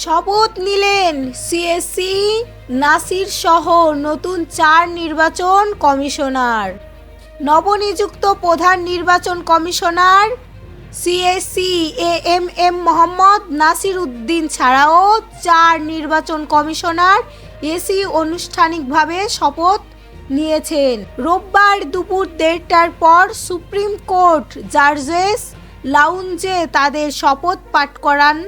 শপথ নিলেন সিএসসি নাসির সহ নতুন চার নির্বাচন কমিশনার। নবনিযুক্ত প্রধান নির্বাচন commissioner CSC A M M Mohammad Nasir Uddin ছাড়াও চার নির্বাচন কমিশনার এসি আনুষ্ঠানিকভাবে শপথ নিয়েছেন। রোববার দুপুর দেড়টার পর সুপ্রিম কোর্ট জার্জেস লাউঞ্জে তাদের শপথ পাঠ করান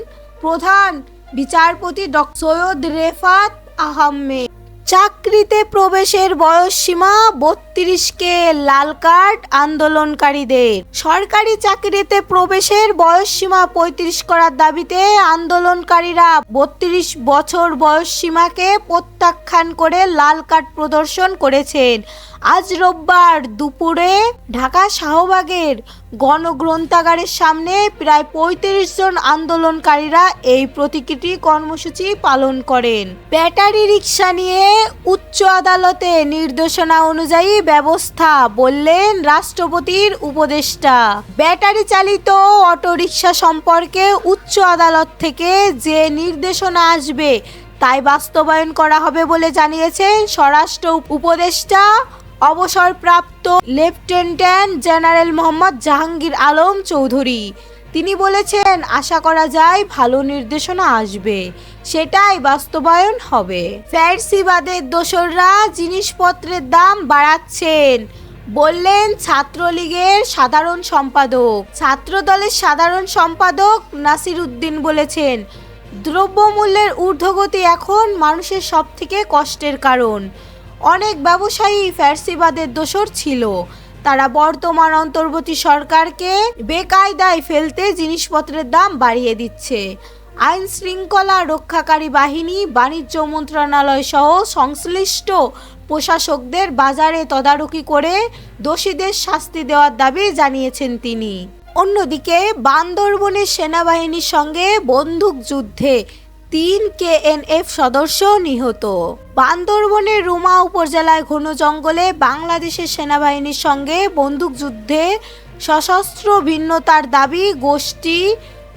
প্রধান বিচারপতি ড সৈয়দ রেফাত আহমেদ। চাকরিতে প্রবেশের বয়সসীমা বত্রিশকে লাল কার্ড আন্দোলনকারীদের। সরকারি চাকরিতে প্রবেশের বয়স সীমা পঁয়ত্রিশ করার দাবিতে আন্দোলনকারীরা বত্রিশ বছর বয়স সীমাকে প্রত্যাখ্যান করে লাল কার্ড প্রদর্শন করেছেন। আজ রোববার দুপুরে ঢাকা শাহবাগের গণগ্রন্থাগারের সামনে প্রায় পঁয়ত্রিশ জন আন্দোলনকারীরা এই প্রতীকী কর্মসূচি পালন করেন। ব্যাটারি রিক্সা নিয়ে উচ্চ আদালতে নির্দেশনা অনুযায়ী ব্যবস্থা বললেন রাষ্ট্রপতির উপদেষ্টা। ব্যাটারি চালিত অটোরিকশা সম্পর্কে উচ্চ আদালত থেকে যে নির্দেশনা আসবে, তাই বাস্তবায়ন করা হবে বলে জানিয়েছেন স্বরাষ্ট্র উপদেষ্টা অবসরপ্রাপ্ত লেফটেন্যান্ট জেনারেল মোহাম্মদ জাহাঙ্গীর আলম চৌধুরী। তিনি বলেছেন, আশা করা যায় ভালো নির্দেশনা আসবে। সেটাই বাস্তবায়ন হবে। ফ্যারসিবাদের দোসররা জিনিসপত্রের দাম বাড়াচ্ছেন, বললেন ছাত্রলীগের সাধারণ সম্পাদক। ছাত্রদলের সাধারণ সম্পাদক নাসির উদ্দিন বলেছেন, দ্রব্যমূল্যের ঊর্ধ্বগতি এখন মানুষের সবথেকে কষ্টের কারণ। অনেক ব্যবসায়ী ফ্যারসিবাদের দোসর ছিল। তারা বর্তমান অন্তর্বর্তী সরকারকে বেকায়দায় ফেলতে জিনিসপত্রের দাম বাড়িয়ে দিচ্ছে। আইন শৃঙ্খলা রক্ষাকারী বাহিনী, বাণিজ্য মন্ত্রণালয় সহ সংশ্লিষ্ট প্রশাসকদের বাজারে তদারকি করে দোষীদের শাস্তি দেওয়ার দাবি জানিয়েছেন তিনি। অন্যদিকে বান্দরবনের সেনাবাহিনীর সঙ্গে বন্দুক যুদ্ধে তিন কেএনএফ সদস্য নিহত। বান্দরবনের রুমা উপজেলায় ঘন জঙ্গলে বাংলাদেশের সেনাবাহিনীর সঙ্গে বন্দুকযুদ্ধে সশস্ত্র ভিন্নতার দাবি গোষ্ঠী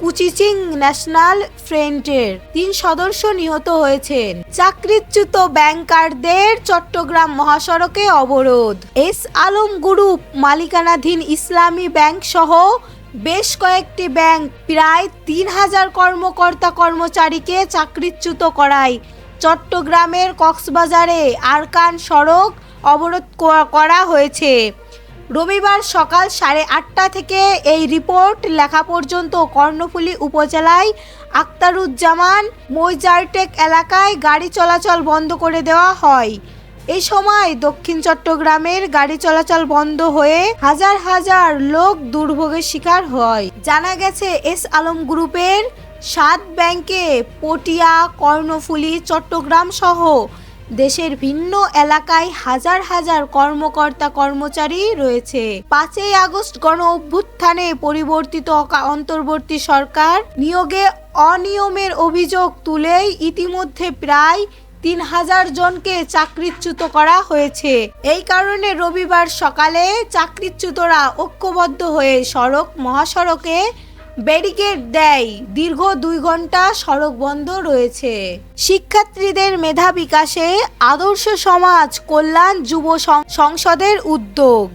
কুচিচিং ন্যাশনাল ফ্রন্টের। তিন সদস্য নিহত হয়েছেন। চাকরিচ্যুত ব্যাংকারদের চট্টগ্রাম মহাসড়কে অবরোধ। এস আলম গ্রুপ মালিকানাধীন ইসলামী ব্যাংক সহ বেশ কয়েকটি ব্যাংক প্রায় তিন হাজার কর্মকর্তা কর্মচারীকে চাকরিচ্যুত করায়। চট্টগ্রামের কক্সবাজারে আরকান সড়ক অবরোধ করা হয়েছে। রবিবার সকাল সাড়ে আটটা থেকে এই রিপোর্ট লেখা পর্যন্ত কর্ণফুলী উপজেলায় আক্তারুজ্জামান মৈজারটেক এলাকায় গাড়ি চলাচল বন্ধ করে দেওয়া হয়। এই সময় দক্ষিণ চট্টগ্রামের গাড়ি চলাচল বন্ধ হয়ে হাজার হাজার লোক দুর্ভোগের শিকার হয়। জানা গেছে, এস আলম গ্রুপের সাত ব্যাংকে পটিয়া, কর্ণফুলী, চট্টগ্রাম সহ দেশের ভিন্ন এলাকায় হাজার হাজার কর্মকর্তা, কর্মচারী রয়েছে। পাঁচই আগস্ট গণ অভ্যুত্থানে পরিবর্তিত অন্তর্বর্তী সরকার নিয়োগে অনিয়মের অভিযোগ তুলেই ইতিমধ্যে প্রায় তিন হাজার জনকে চাকরিচ্যুত করা হয়েছে। এই কারণে রবিবার সকালে চাকরিচ্যুতরা ঐক্যবদ্ধ হয়ে সড়ক, মহাসড়কে ব্যারিকেড দেয়। দীর্ঘ দুই ঘণ্টা সড়ক বন্ধ রয়েছে। শিক্ষার্থীদের মেধা বিকাশে আদর্শ সমাজ কল্যাণ যুব সংসদের উদ্যোগ।